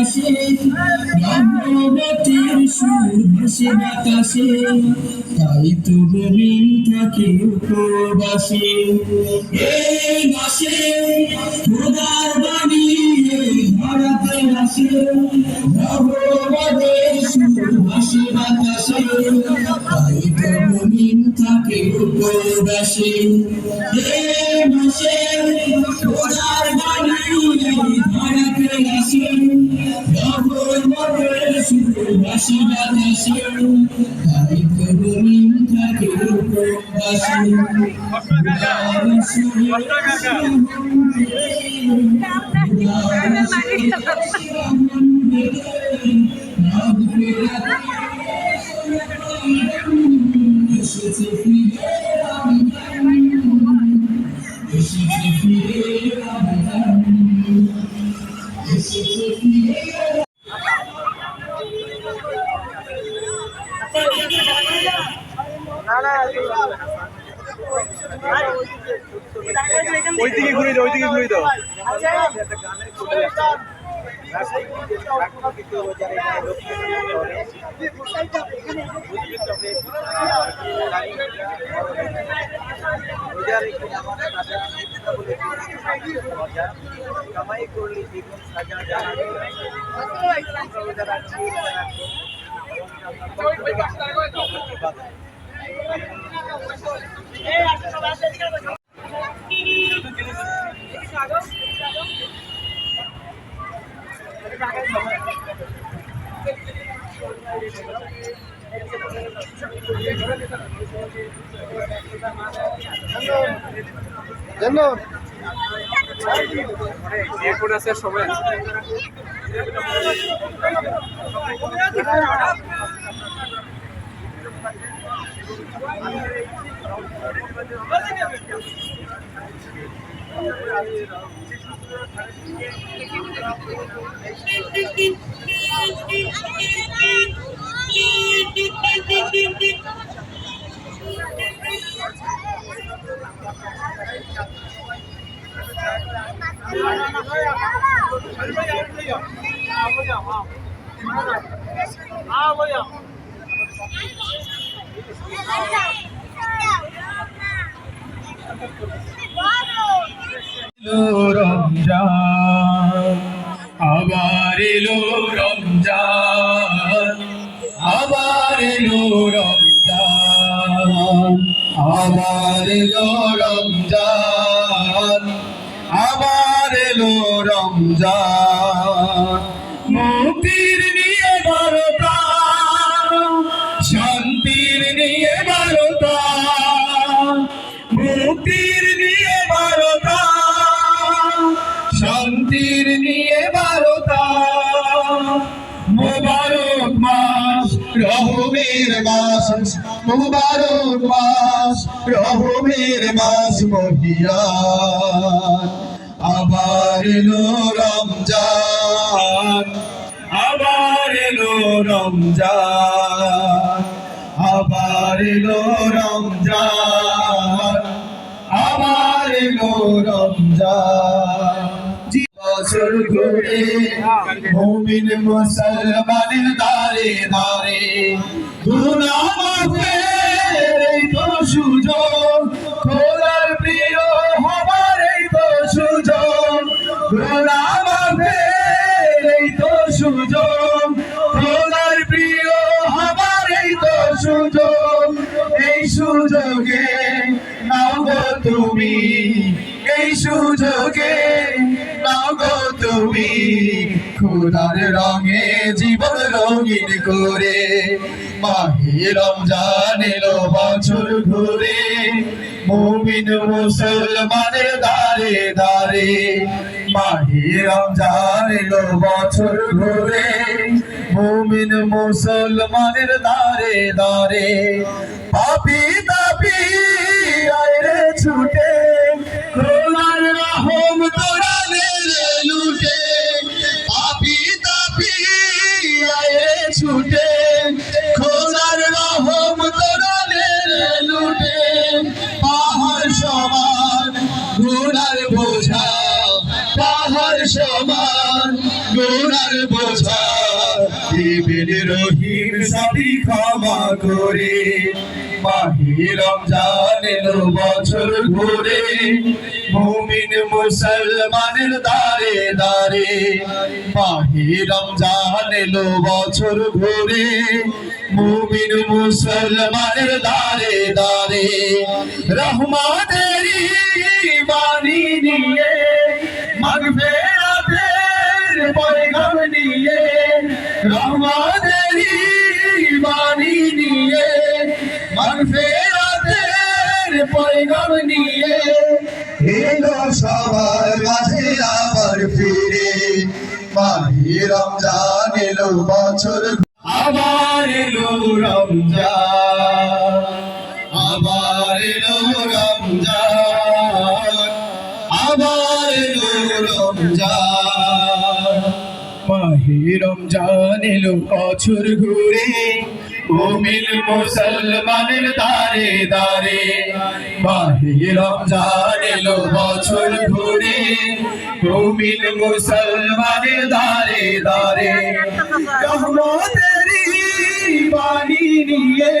আসে, ভগবতীর সুর ভাসে বাতাসে। তাই তো গোবিন থাকে উপবাসে। এই মাসে খুদার বাণী ধরাতে আসে, ভগবতীর সুর বাতাসে। তাই তো গোবিন থাকে উপবাসে। এই মাসে ভগবতীর সুর ভাসে বাতাসে তাই তো গোবিন থাকে উপবাসে ওই দিকে ঘুরে দাও ওই দিকে ঘুরে দাও কামাই করলে জীবন সাজা জানা এরপর আছে সময় আছে এলো রমজান আবার এলো রমজান আবার রমজান আবার এলো রমজান আবার এলো রমজান। মুক্তির নিয়ে বারোটা শান্তির নিয়ে বারোটা মুক্তির মাস মোবারক মাস রহমের মাস মহিয়ান আবার এলো রমজান আবার এলো রমজান আবার এলো রমজান আবার এলো রমজান। বছর ঘুরে মুমিন মুসলমানের দারে দারে সুযোগ। খোদার প্রিয় হবার এই তো সুযোগ। গুনামাফের এই তো সুযোগ। প্রিয় হবার এই তো সুযোগ। এই সুযোগে নাও তুমি। এই সুযোগে নাও তুমি খোদার রঙে জীবন রঙিন করে। মাহে রমজান এলো বছর ঘুরে, মুমিন মুসলমানের দারে দারে মাহে রমজান এলো বছর ঘুরে, মুমিন মুসলমানের দারে দারে পাপি, তাপি আইরে ছুটে গোনার বোঝা। দিবেন রহিম সবই ক্ষমা করে। মাহি রমজান এলো বছর ঘুরে। মুমিন মুসলমানের দারে দারে মাহি রমজান এলো বছর ঘুরে। মুমিন মুসলমানের দারে দারে রহমানেরই বাণী নিয়ে রহমানেরই বাণী নিয়ে মাগফিরাতের পয়গাম নিয়ে। এলো সবার মাঝে আবার ফিরে মাহি রমজান এলো বছর আবার এলো রমজান আবার এলো রমজান আবার এলো রমজান। মাহি রমজান এলো বছর ঘুরে মুমিন মুসলমানের দারে দারে মাহি রমজান এলো বছর ঘুরে মুমিন মুসলমানের দারে দারে রহমতেরই বাণী নিয়ে